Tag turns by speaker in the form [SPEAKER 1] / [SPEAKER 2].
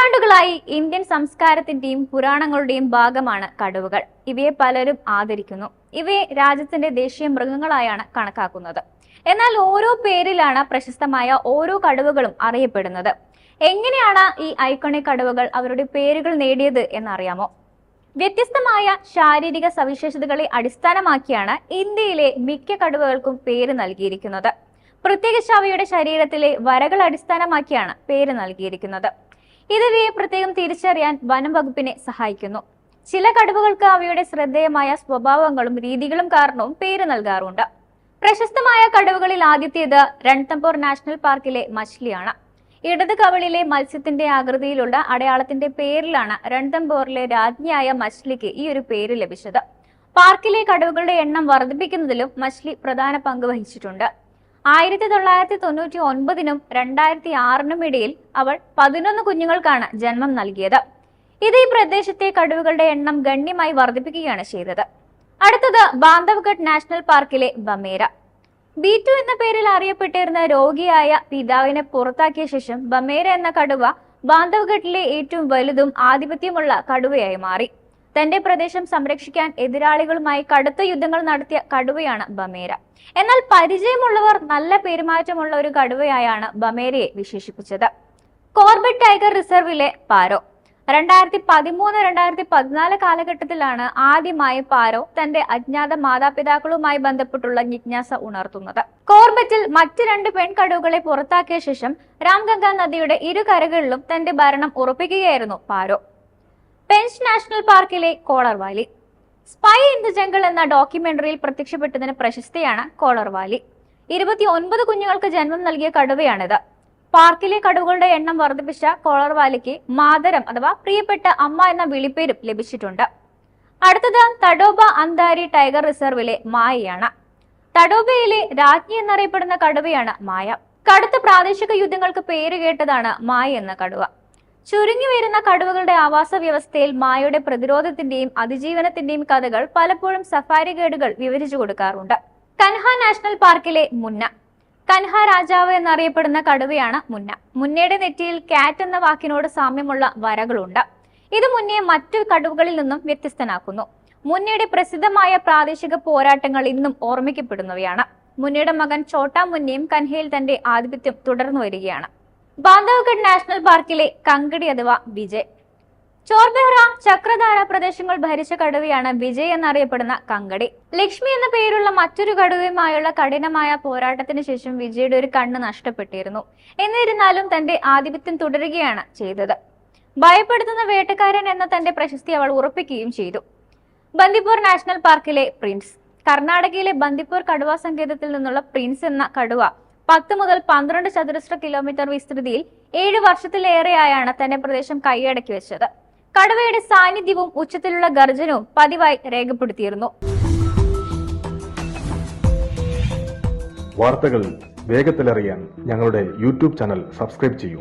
[SPEAKER 1] നൂറ്റാണ്ടുകളായി ഇന്ത്യൻ സംസ്കാരത്തിന്റെയും പുരാണങ്ങളുടെയും ഭാഗമാണ് കടുവകൾ. ഇവയെ പലരും ആദരിക്കുന്നു. ഇവയെ രാജ്യത്തിന്റെ ദേശീയ മൃഗങ്ങളായാണ് കണക്കാക്കുന്നത്. എന്നാൽ ഓരോ പേരിലാണ് പ്രശസ്തമായ ഓരോ കടുവകളും അറിയപ്പെടുന്നത്. എങ്ങനെയാണ് ഈ ഐക്കണിക് കടുവകൾ അവരുടെ പേരുകൾ നേടിയത് എന്നറിയാമോ? വ്യത്യസ്തമായ ശാരീരിക സവിശേഷതകളെ അടിസ്ഥാനമാക്കിയാണ് ഇന്ത്യയിലെ മിക്ക കടുവകൾക്കും പേര് നൽകിയിരിക്കുന്നത്. പ്രത്യേകിച്ച് അവയുടെ ശരീരത്തിലെ വരകൾ അടിസ്ഥാനമാക്കിയാണ് പേര് നൽകിയിരിക്കുന്നത്. ഇത് ഇവയെ പ്രത്യേകം തിരിച്ചറിയാൻ വനം വകുപ്പിനെ സഹായിക്കുന്നു. ചില കടുവകൾക്ക് അവയുടെ ശ്രദ്ധേയമായ സ്വഭാവങ്ങളും രീതികളും കാരണവും പേര് നൽകാറുണ്ട്. പ്രശസ്തമായ കടുവകളിൽ ആദ്യത്തേത് രൺതമ്പോർ നാഷണൽ പാർക്കിലെ മച്ലിയാണ് ഇടത് കവളിലെ മത്സ്യത്തിന്റെ ആകൃതിയിലുള്ള അടയാളത്തിന്റെ പേരിലാണ് രൺതമ്പോറിലെ രാജ്ഞിയായ മച്ലിക്ക് ഈ ഒരു പേര് ലഭിച്ചത്. പാർക്കിലെ കടുവകളുടെ എണ്ണം വർദ്ധിപ്പിക്കുന്നതിലും മച്ലി പ്രധാന പങ്ക് വഹിച്ചിട്ടുണ്ട്. ആയിരത്തി തൊള്ളായിരത്തി തൊണ്ണൂറ്റി ഒൻപതിനും രണ്ടായിരത്തി ആറിനും ഇടയിൽ അവൾ പതിനൊന്ന് കുഞ്ഞുങ്ങൾക്കാണ് ജന്മം നൽകിയത്. ഇത് ഈ പ്രദേശത്തെ കടുവകളുടെ എണ്ണം ഗണ്യമായി വർദ്ധിപ്പിക്കുകയാണ് ചെയ്തത്. അടുത്തത് ബാന്ധവ്ഗഡ് നാഷണൽ പാർക്കിലെ ബമേര. ബീറ്റു എന്ന പേരിൽ അറിയപ്പെട്ടിരുന്ന രോഗിയായ പിതാവിനെ പുറത്താക്കിയ ശേഷം ബമേര എന്ന കടുവ ബാന്ധവ്ഗഡിലെ ഏറ്റവും വലുതും ആധിപത്യമുള്ള കടുവയായി മാറി. തന്റെ പ്രദേശം സംരക്ഷിക്കാൻ എതിരാളികളുമായി കടുത്ത യുദ്ധങ്ങൾ നടത്തിയ കടുവയാണ് ബമേര. എന്നാൽ പരിചയമുള്ളവർ നല്ല പെരുമാറ്റമുള്ള ഒരു കടുവയായാണ് ബമേരയെ വിശേഷിപ്പിച്ചത്. കോർബറ്റ് ടൈഗർ റിസർവിലെ പാരോ. രണ്ടായിരത്തി പതിമൂന്ന് രണ്ടായിരത്തി പതിനാല് കാലഘട്ടത്തിലാണ് ആദ്യമായി പാരോ തന്റെ അജ്ഞാത മാതാപിതാക്കളുമായി ബന്ധപ്പെട്ടുള്ള ജിജ്ഞാസ ഉണർത്തുന്നത്. കോർബറ്റിൽ മറ്റ് രണ്ട് പെൺകടുവകളെ പുറത്താക്കിയ ശേഷം രാംഗംഗ നദിയുടെ ഇരു കരകളിലും തന്റെ ഭരണം ഉറപ്പിക്കുകയായിരുന്നു പാരോ. പെൻസ് നാഷണൽ പാർക്കിലെ Collarwali. Spy in the jungle എന്ന ഡോക്യുമെന്ററിയിൽ പ്രത്യക്ഷപ്പെട്ടതിന് പ്രശസ്തിയാണ് കോളർ വാലി. ഇരുപത്തി ഒൻപത് കുഞ്ഞുങ്ങൾക്ക് ജന്മം നൽകിയ കടുവയാണിത്. പാർക്കിലെ കടുവകളുടെ എണ്ണം വർദ്ധിപ്പിച്ച കോളർ വാലിക്ക് മാതരം അഥവാ പ്രിയപ്പെട്ട അമ്മ എന്ന വിളിപ്പേരും ലഭിച്ചിട്ടുണ്ട്. അടുത്തത് തഡോബ അന്താരി ടൈഗർ റിസർവിലെ മായയാണ്. തഡോബയിലെ രാജ്ഞി എന്നറിയപ്പെടുന്ന കടുവയാണ് മായ. കടുത്ത പ്രാദേശിക യുദ്ധങ്ങൾക്ക് പേര് കേട്ടതാണ് മായ എന്ന കടുവ. ചുരുങ്ങി വരുന്ന കടുവകളുടെ ആവാസ വ്യവസ്ഥയിൽ മായയുടെ പ്രതിരോധത്തിന്റെയും അതിജീവനത്തിന്റെയും കഥകൾ പലപ്പോഴും സഫാരി ഗൈഡുകൾ വിവരിച്ചു കൊടുക്കാറുണ്ട്. കൻഹ നാഷണൽ പാർക്കിലെ മുന്ന. കൻഹ രാജാവ് എന്നറിയപ്പെടുന്ന കടുവയാണ് മുന്ന. മുന്നയുടെ നെറ്റിയിൽ കാറ്റ് എന്ന വാക്കിനോട് സാമ്യമുള്ള വരകളുണ്ട്. ഇത് മുന്നയെ മറ്റു കടുവകളിൽ നിന്നും വ്യത്യസ്തനാക്കുന്നു. മുന്നയുടെ പ്രസിദ്ധമായ പ്രാദേശിക പോരാട്ടങ്ങൾ ഇന്നും ഓർമ്മിക്കപ്പെടുന്നവയാണ്. മുന്നയുടെ മകൻ ചോട്ടാ മുന്നയും കൻഹയിൽ തന്റെ ആധിപത്യം തുടർന്നു വരികയാണ്. ബാന്ധവ്ഗഡ് നാഷണൽ പാർക്കിലെ കങ്കടി അഥവാ വിജയ്. ചോർബെഹ്റ ചക്രധാര പ്രദേശങ്ങൾ ഭരിച്ച കടുവയാണ് വിജയ് എന്നറിയപ്പെടുന്ന കങ്കടി. ലക്ഷ്മി എന്ന പേരുള്ള മറ്റൊരു കടുവയുമായുള്ള കഠിനമായ പോരാട്ടത്തിന് ശേഷം വിജയുടെ ഒരു കണ്ണ് നഷ്ടപ്പെട്ടിരുന്നു. എന്നിരുന്നാലും തന്റെ ആധിപത്യം തുടരുകയാണ് ചെയ്തത്. ഭയപ്പെടുത്തുന്ന വേട്ടക്കാരൻ എന്ന തന്റെ പ്രശസ്തി അവൾ ഉറപ്പിക്കുകയും ചെയ്തു. ബന്ദിപ്പൂർ നാഷണൽ പാർക്കിലെ പ്രിൻസ്. കർണാടകയിലെ ബന്ദിപ്പൂർ കടുവ സങ്കേതത്തിൽ നിന്നുള്ള പ്രിൻസ് എന്ന കടുവ പത്ത് മുതൽ പന്ത്രണ്ട് ചതുരശ്ര കിലോമീറ്റർ വിസ്തൃതിയിൽ ഏഴ് വർഷത്തിലേറെയായാണ് തന്റെ പ്രദേശം കൈയടക്കി വെച്ചത്. കടുവയുടെ സാന്നിധ്യവും ഉച്ചത്തിലുള്ള ഗർജനവും പതിവായി രേഖപ്പെടുത്തിയിരുന്നു.
[SPEAKER 2] വാർത്തകൾ വേഗത്തിലറിയാൻ ഞങ്ങളുടെ യൂട്യൂബ് ചാനൽ സബ്സ്ക്രൈബ് ചെയ്യൂ.